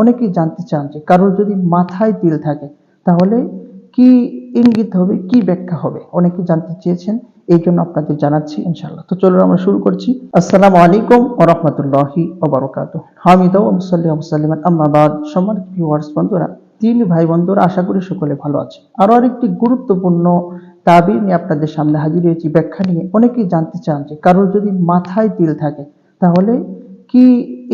অনেকেই জানতে চান যে কারোর যদি মাথায় তিল থাকে, তাহলে কি ইঙ্গিত হবে, কি ব্যাখ্যা হবে? অনেকে জানতে চেয়েছেন, এই জন্য আপনাদের জানাচ্ছি ইনশাল্লাহ তো চলুন আমরা শুরু করছি। আসসালামু আলাইকুম ওয়া রাহমাতুল্লাহি ওয়া বারাকাতুহু। হামিদা ওয়া মুসাল্লি ওয়া মুসাল্লিমান সম্মানিত ভিউয়ার্স বন্ধুরা, তিন ভাই বন্ধুরা, আশা করি সকলে ভালো আছে। আরও আরেকটি গুরুত্বপূর্ণ তাবির নিয়ে আপনাদের সামনে হাজির হয়েছি, ব্যাখ্যা নিয়ে। অনেকেই জানতে চান যে কারোর যদি মাথায় তিল থাকে, তাহলে কি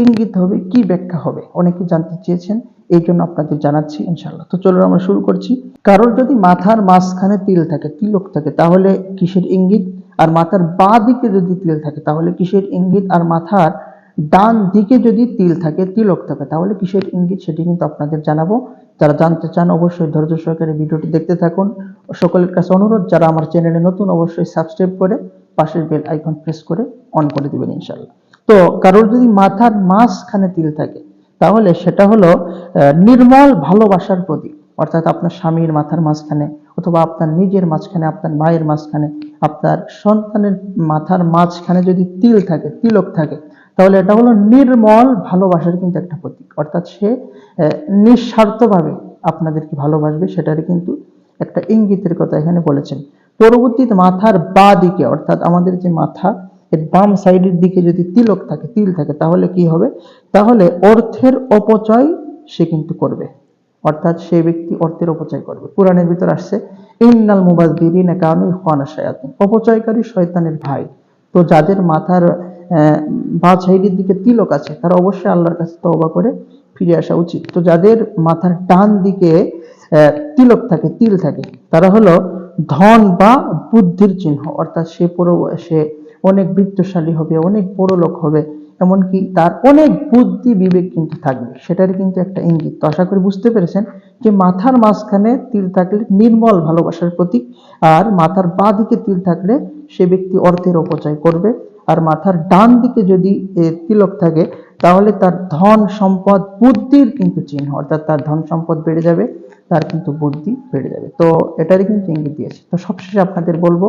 ইঙ্গিত হবে, কি ব্যাখ্যা হবে? অনেকে জানতে চেয়েছেন, এই জন্য আপনাদের জানাচ্ছি ইনশাল্লাহ তো চলুন আমরা শুরু করছি। কারোর যদি মাথার মাঝখানে তিল থাকে, তিলক থাকে, তাহলে কিসের ইঙ্গিত? আর মাথার বাঁ দিকে যদি তিল থাকে, তাহলে কিসের ইঙ্গিত? আর মাথার ডান দিকে যদি তিল থাকে, তিলক থাকে, তাহলে কিসের ইঙ্গিত? সেটি কিন্তু আপনাদের জানাব। যারা জানতে চান, অবশ্যই ধৈর্য সহকারে ভিডিওটি দেখতে থাকুন। সকলের কাছে অনুরোধ, যারা আমার চ্যানেলে নতুন, অবশ্যই সাবস্ক্রাইব করে পাশের বেল আইকন প্রেস করে অন করে দিবেন ইনশাল্লাহ তো কারোর যদি মাথার মাঝখানে তিল থাকে, তাহলে সেটা হলো নির্মল ভালোবাসার প্রতীক। অর্থাৎ আপনার স্বামীর মাথার মাঝখানে অথবা আপনার নিজের মাঝখানে, আপনার মায়ের মাঝখানে, আপনার সন্তানের মাথার মাঝখানে যদি তিল থাকে, তিলক থাকে, তাহলে এটা হলো নির্মল ভালোবাসার কিন্তু একটা প্রতীক। অর্থাৎ সে নিঃস্বার্থভাবে আপনাদেরকে ভালোবাসবে, সেটারই কিন্তু একটা ইঙ্গিতের কথা এখানে বলেছেন। পরবর্তীতে মাথার বা দিকে, অর্থাৎ আমাদের যে মাথা এর বাম সাইডের দিকে যদি তিলক থাকে, তিল থাকে, তাহলে কি হবে? তাহলে অর্থের অপচয় সে কিন্তু করবে। অর্থাৎ সে ব্যক্তি অর্থের অপচয় করবে। কোরআনের ভিতর আসছে, ইন্নাল মুবাযযিরিনা কানু ইখওয়ানা শায়াতিন। অপচয়কারী শয়তানের ভাই। তো যাদের মাথার বাঁ সাইডের দিকে তিলক আছে, তারা অবশ্যই আল্লাহর কাছে তওবা করে ফিরে আসা উচিত। তো যাদের মাথার ডান দিকে তিলক থাকে, তিল থাকে, তারা হলো ধন বা বুদ্ধির চিহ্ন। অর্থাৎ সে পুরো, সে অনেক বৃত্তশালী হবে, অনেক বড় লোক হবে, এমনকি তার অনেক বুদ্ধি, বিবেক কিন্তু থাকবে। সেটারই কিন্তু একটা ইঙ্গিত। তো আশা করি বুঝতে পেরেছেন যে মাথার মাঝখানে তিল থাকলে নির্মল ভালোবাসার প্রতীক, আর মাথার বাঁ দিকে তিল থাকলে সে ব্যক্তি অর্থের অপচয় করবে। আর মাথার ডান দিকে যদি তিলক থাকে, তাহলে তার ধন সম্পদ বুদ্ধির কিন্তু চিহ্ন, অর্থাৎ তার ধন সম্পদ বেড়ে যাবে, তার কিন্তু বুদ্ধি বেড়ে যাবে। তো এটারই কিন্তু ইঙ্গিত দিয়েছে। তো সবশেষে আপনাদের বলব,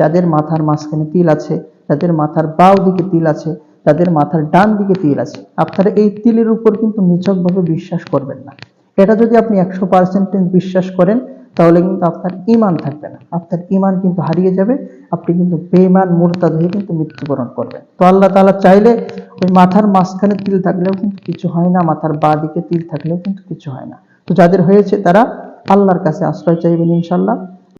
যাদের মাথার মাঝখানে তিল আছে, যাদের মাথার বাও দিকে তিল আছে, যাদের মাথার ডান দিকে তিল আছে, আপনারা এই তিলের উপর কিন্তু নিছকভাবে বিশ্বাস করবেন না। এটা যদি আপনি একশো পার্সেন্ট বিশ্বাস করেন তাহলে কিন্তু আপনার ইমান থাকবে না। আপনার ইমান কিন্তু হারিয়ে যাবে, আপনি কিন্তু বেমান মোরতাদ হয়ে কিন্তু মৃত্যুবরণ করবেন। তো আল্লাহ তালা চাইলে ওই মাথার মাঝখানে তিল থাকলেও কিন্তু কিছু হয় না, মাথার বা দিকে তিল থাকলেও কিন্তু কিছু হয় না। তো যাদের হয়েছে তারা আল্লাহর কাছে আশ্রয় চাইবেন ইনশাল্লাহ